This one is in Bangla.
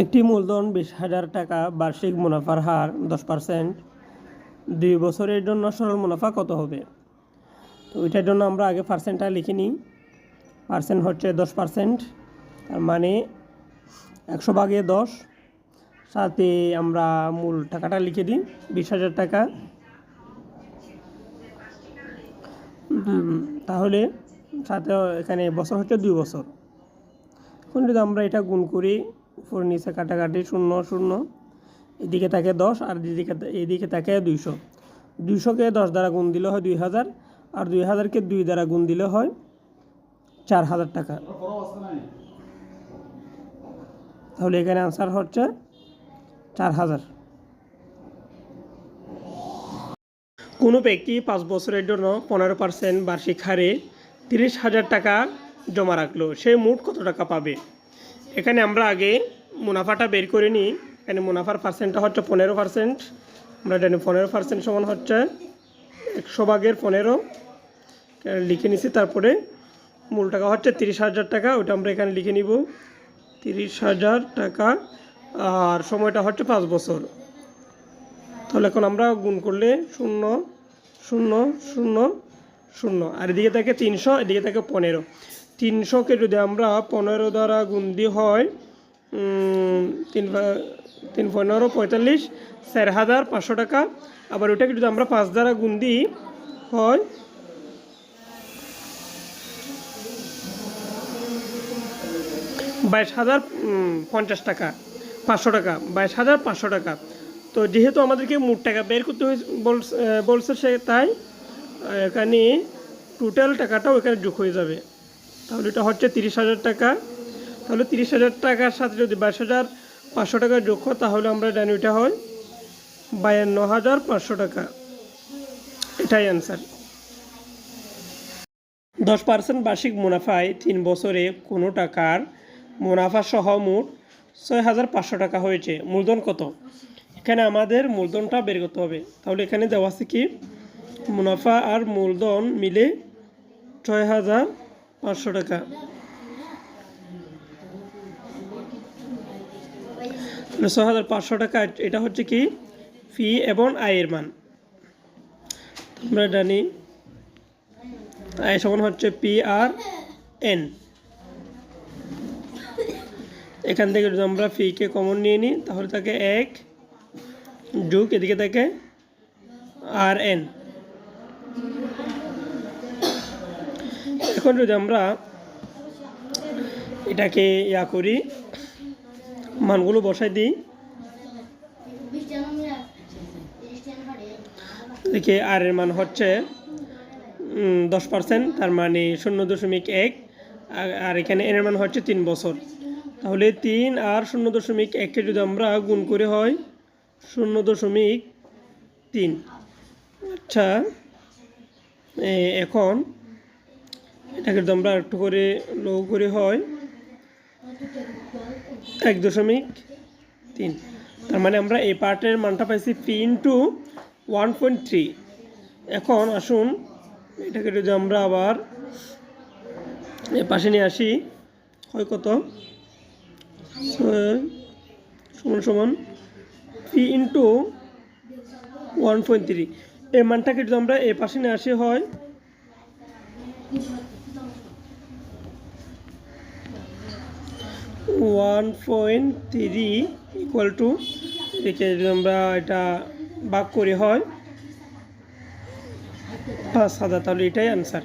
একটি মূলধন বিশ হাজার টাকা বার্ষিক মুনাফার হার দশ পার্সেন্ট। দুই বছরের জন্য সরল মুনাফা কত হবে? তো ওইটার জন্য আমরা আগে পার্সেন্টটা লিখে নিই। পার্সেন্ট হচ্ছে দশ পার্সেন্ট, তার মানে একশো ভাগে দশ। সাথে আমরা মূল টাকাটা লিখে দিই, বিশ হাজার টাকা। তাহলে সাথে এখানে বছর হচ্ছে দুই বছর। এখন যদি আমরা এটা গুণ করি উপর নিচে কাটাকাটি শূন্য শূন্য। এদিকে থাকে দশ আর এদিকে এদিকে থাকে দুইশো। দুইশোকে দশ দ্বারা গুণ দিলে হয় দুই হাজার আর দুই হাজারকে দুই দ্বারা গুণ দিলে হয় চার হাজার টাকা। তাহলে এখানে আনসার হচ্ছে চার হাজার কোনো ব্যক্তি পাঁচ বছরের জন্য পনেরো পার্সেন্ট বার্ষিক হারে তিরিশ হাজার টাকা জমা রাখল, সে মোট কত টাকা পাবে? এখানে আমরা আগে মুনাফাটা বের করে নিই। এখানে মুনাফার পার্সেন্টটা হচ্ছে পনেরো পার্সেন্ট আমরা জানি পনেরো পার্সেন্ট সমান হচ্ছে একশো ভাগের পনেরো। লিখে নিছি, তারপরে মূল টাকা হচ্ছে তিরিশ হাজার টাকা, ওটা আমরা এখানে লিখে নিব। তিরিশ হাজার টাকা, আর সময়টা হচ্ছে পাঁচ বছর। তাহলে এখন আমরা গুণ করলে শূন্য শূন্য শূন্য শূন্য। আর এদিকে থাকে তিনশো, এদিকে থাকে পনেরো। তিনশোকে যদি আমরা পনেরো দ্বারা গুণ দিই হয় তিন তিন পনেরো পঁয়তাল্লিশ, চার হাজার পাঁচশো টাকা। আবার ওটাকে যদি আমরা পাঁচ দ্বারা গুণ দিই হয়, বাইশ হাজার পঞ্চাশ টাকা, পাঁচশো টাকা, বাইশ হাজার পাঁচশো টাকা। তো যেহেতু আমাদেরকে মোট টাকা বের করতে হয়েছে, বলছে সে তাই, এখানে টোটাল টাকাটাও এখানে যোগ হয়ে যাবে। তাহলে এটা হচ্ছে তিরিশ হাজার টাকা। তাহলে তিরিশ হাজার টাকার সাথে যদি বাইশ হাজার পাঁচশো টাকা যোগ হয় তাহলে আমরা জানি ওইটা হয় বায়ান্ন হাজার পাঁচশো টাকা। এটাই অ্যান্সার দশ পার্সেন্ট বার্ষিক মুনাফায় তিন বছরে কোনো টাকার মুনাফা সহ মোট ছয় হাজার পাঁচশো টাকা হয়েছে। মূলধন কত? এখানে আমাদের মূলধনটা বের করতে হবে। তাহলে এখানে দেওয়া আছে কি? মুনাফা আর মূলধন মিলে ছয় হাজার পাঁচশো টাকা। ছ হাজার পাঁচশো টাকা, এটা হচ্ছে কি? ফি এবং আয়ের মান। আমরা জানি, আয় সমান হচ্ছে পি আর এন। এখান থেকে যদি আমরা ফিকে কমন নিয়ে নিই, তাহলে তাকে এক যুগ, এদিকে থাকে আর এন। এখন যদি আমরা এটাকে ইয়া করি, মানগুলো বসাই দিই। দেখি আর এর মান হচ্ছে দশ পার্সেন্ট, তার মানে শূন্য দশমিক এক। আর- আর এখানে এর মান হচ্ছে তিন বছর। তাহলে তিন আর শূন্য দশমিক এককে যদি আমরা গুণ করে হয়, শূন্য দশমিক তিন। আচ্ছা এখন এটাকে যদি আমরা একটু করে লো করে হয়, এক দশমিক তিন। তার মানে আমরা এই পার্টের মানটা পাইছি P into one point three এখন আসুন, এটাকে যদি আমরা আবার এ পাশে নিয়ে আসি, হয় কত? সমান সমান P into one point three এই মানটাকে যদি আমরা এ পাশে নিয়ে আসি, হয় one point three equal to এদিকে যদি আমরা এটা ভাগ করি হয়, পাঁচ হাজার, তাহলে এটাই অ্যান্সার